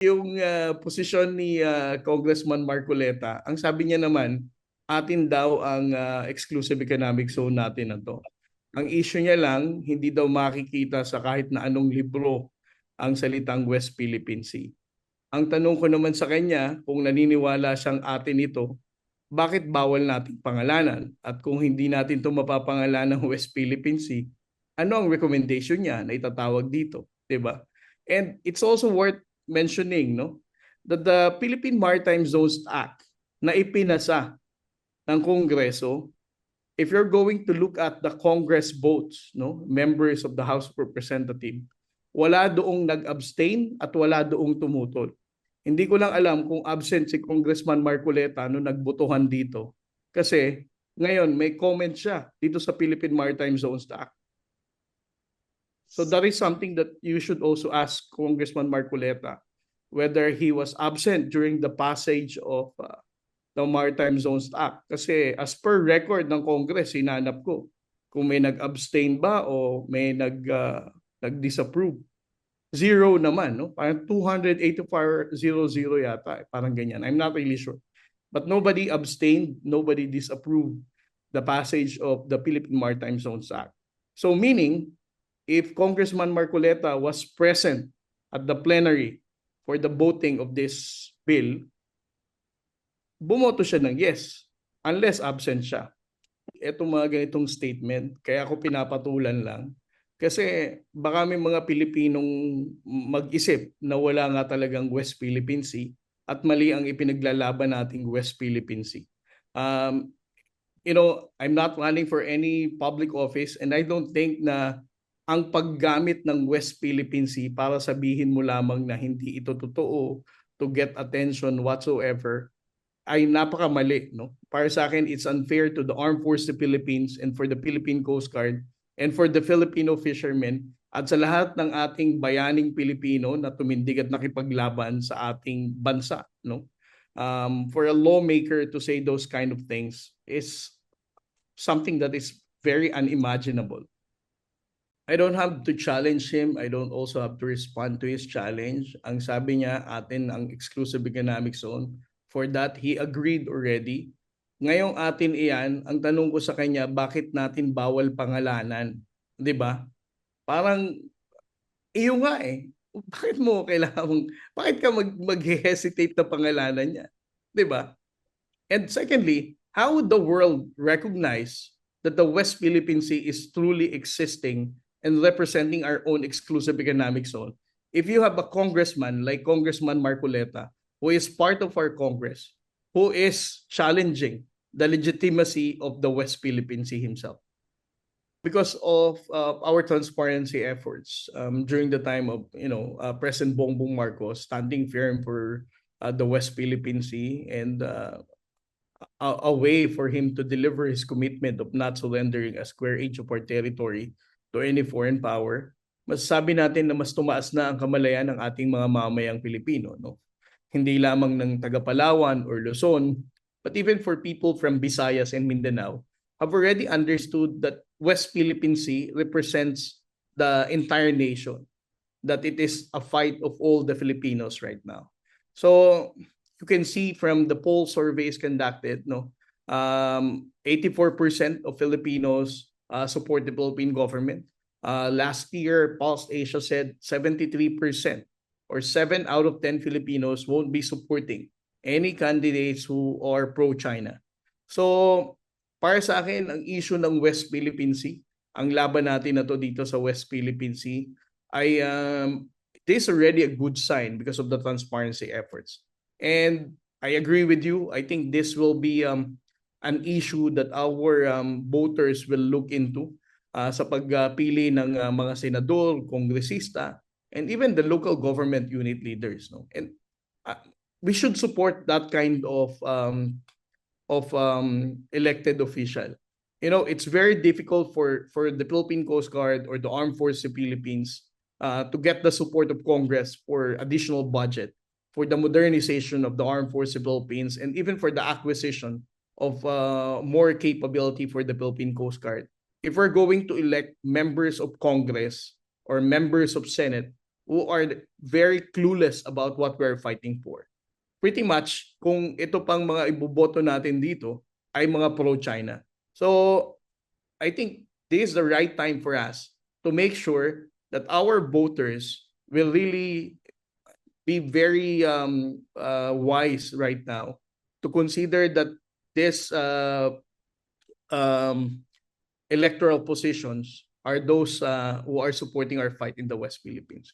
yung uh, posisyon ni uh, Congressman Marcoleta, ang sabi niya naman, atin daw ang uh, exclusive economic zone natin na to. Ang issue niya lang, hindi daw makikita sa kahit na anong libro ang salitang West Philippine Sea. Ang tanong ko naman sa kanya, kung naniniwala siyang atin ito, bakit bawal nating pangalanan? At kung hindi natin ito mapapangalan ng West Philippine Sea, ano ang recommendation niya na itatawag dito? 'di ba? And it's also worth mentioning no that the Philippine Maritime Zones Act na ipinasa ng Kongreso if you're going to look at the Congress votes no members of the House of Representatives wala doong nag-abstain at wala doong tumutol. Hindi ko lang alam kung absent si Congressman Marcoleta no nagbotohan dito. Kasi ngayon may comment siya dito sa Philippine Maritime Zones Act. So that is something that you should also ask Congressman Marcoleta whether he was absent during the passage of uh, the Maritime Zones Act. Kasi as per record ng Congress, hinanap ko kung may nag-abstain ba o may nag, uh, nag-disapprove. Zero naman, no? Parang 284 zero yata, parang ganyan. I'm not really sure. But nobody abstained, nobody disapproved the passage of the Philippine Maritime Zones Act. So meaning, if Congressman Marcoleta was present at the plenary for the voting of this bill, bumoto siya ng yes, unless absent siya. Ito mga ganitong statement, kaya ako pinapatulan lang. Kasi baka may mga Pilipinong mag-isip na wala nga talagang West Philippine Sea at mali ang ipinaglalaban nating West Philippine Sea. Um, you know, I'm not running for any public office and I don't think na ang paggamit ng West Philippine Sea para sabihin mo lamang na hindi ito totoo to get attention whatsoever ay napakamali. No? Para sa akin, it's unfair to the Armed Forces of the Philippines and for the Philippine Coast Guard and for the Filipino fishermen at sa lahat ng ating bayaning Pilipino na tumindig at nakipaglaban sa ating bansa. No? Um, for a lawmaker to say those kind of things is something that is very unimaginable. I don't have to challenge him. I don't also have to respond to his challenge. Ang sabi niya, atin ang exclusive economic zone. For that, he agreed already. Ngayong atin iyan, ang tanong ko sa kanya, bakit natin bawal pangalanan? 'Di ba? Parang iyo nga eh. Bakit mo kailangan bakit ka mag mag-hesitate na pangalanan niya? 'Di ba? And secondly, how would the world recognize that the West Philippine Sea is truly existing and representing our own exclusive economic zone. If you have a congressman like Congressman Marcoleta, who is part of our Congress, who is challenging the legitimacy of the West Philippine Sea himself. Because of uh, our transparency efforts um, during the time of, you know, uh, President Bongbong Marcos standing firm for uh, the West Philippine Sea and uh, a, a way for him to deliver his commitment of not surrendering a square inch of our territory to any foreign power, masasabi natin na mas tumaas na ang kamalayan ng ating mga mamayang Pilipino. No? Hindi lamang ng taga Palawan or Luzon, but even for people from Visayas and Mindanao, have already understood that West Philippine Sea represents the entire nation, that it is a fight of all the Filipinos right now. So you can see from the poll surveys conducted, no, um, 84% of Filipinos uh, support the Philippine government. Uh, last year, Pulse Asia said 73% or 7 out of 10 Filipinos won't be supporting any candidates who are pro-China. So, para sa akin, ang issue ng West Philippine Sea, ang laban natin na to dito sa West Philippine Sea, ay um, it is already a good sign because of the transparency efforts. And I agree with you. I think this will be um, an issue that our um, voters will look into uh, sa pagpili ng uh, mga senador, kongresista, and even the local government unit leaders. No? And uh, we should support that kind of um, of um, elected official. You know, it's very difficult for for the Philippine Coast Guard or the Armed Forces of Philippines uh, to get the support of Congress for additional budget for the modernization of the Armed Forces of Philippines and even for the acquisition of uh, more capability for the Philippine Coast Guard. If we're going to elect members of Congress or members of Senate who are very clueless about what we're fighting for. Pretty much, kung ito pang mga iboboto natin dito ay mga pro-China. So, I think this is the right time for us to make sure that our voters will really be very um, uh, wise right now to consider that this uh, um, electoral positions are those uh, who are supporting our fight in the West Philippines.